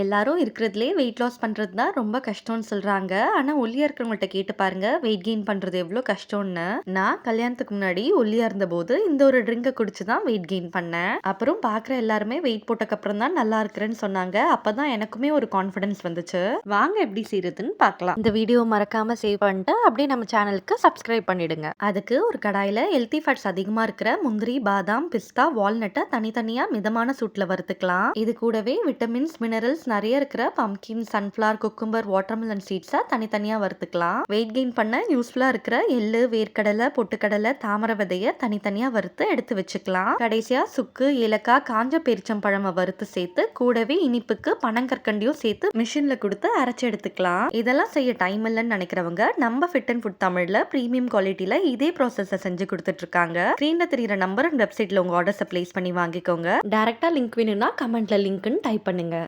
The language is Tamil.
எல்லாரும் இருக்கிறதுலே வெயிட் லாஸ் பண்ணுறது தான் ரொம்ப கஷ்டம்னு சொல்கிறாங்க ஆனால் ஒல்லியா இருக்கிறவங்கள்ட்ட கேட்டு பாருங்க, வெயிட் கெயின் பண்ணுறது எவ்வளோ கஷ்டம்னு. நான் கல்யாணத்துக்கு முன்னாடி ஒல்லியாக இருந்தபோது இந்த ஒரு ட்ரிங்கை குடிச்சு தான் வெயிட் கெயின் பண்ணேன். அப்புறம் பார்க்குற எல்லாருமே வெயிட் போட்டக்கப்புறம் தான் நல்லா இருக்கிறேன்னு சொன்னாங்க. அப்போ தான் எனக்குமே ஒரு கான்ஃபிடன்ஸ் வந்துச்சு. வாங்க எப்படி செய்யறதுன்னு பார்க்கலாம். இந்த வீடியோ மறக்காமல் சேவ் பண்ணிட்டு அப்படியே நம்ம சேனலுக்கு சப்ஸ்கிரைப் பண்ணிடுங்க. அதுக்கு ஒரு கடாயில் ஹெல்த்தி ஃபேட்ஸ் அதிகமாக இருக்கிற முந்திரி, பாதாம், பிஸ்தா, வால்நட்டை தனித்தனியாக மிதமான சூட்டில் வறுத்துக்கலாம். இது கூடவே விட்டமின்ஸ், மினரல்ஸ் நிறைய இருக்கிற பம்கின், சன்ஃப்ளவர், குக்கும்பர், வாட்டர்மெலன் சீட்ஸை தனித்தனியாக வறுத்துக்கலாம். வெயிட் கெயின் பண்ண யூஸ்ஃபுல்லாக இருக்கிற எள்ளு, வேர்க்கடலை, பொட்டுக்கடலை, தாமரை விதையை தனித்தனியாக வறுத்து எடுத்து வச்சுக்கலாம். கடைசியாக சுக்கு, ஏலக்காய், காஞ்ச பேரிச்சம்பழம வறுத்து சேர்த்து கூடவே இனிப்புக்கு பனங்கற்கண்டியும் சேர்த்து மிஷினில் கொடுத்து அரைச்சி எடுத்துக்கலாம். இதெல்லாம் செய்ய டைம் இல்லைன்னு நினைக்கிறவங்க நம்ம ஃபிட் அண்ட் ஃபுட் தமிழில் ப்ரீமியம் குவாலிட்டியில இதே ப்ராசஸை செஞ்சு கொடுத்துட்டு இருக்காங்க. ஸ்க்ரீன்ல நம்பர் அண்ட் வெப்சைட்டில் உங்கள் ஆர்டர்ஸை பிளேஸ் பண்ணி வாங்கிக்கோங்க. டேரெக்டாக லிங்க் வேணும்னா கமெண்ட்ல லிங்க்னு டைப் பண்ணுங்க.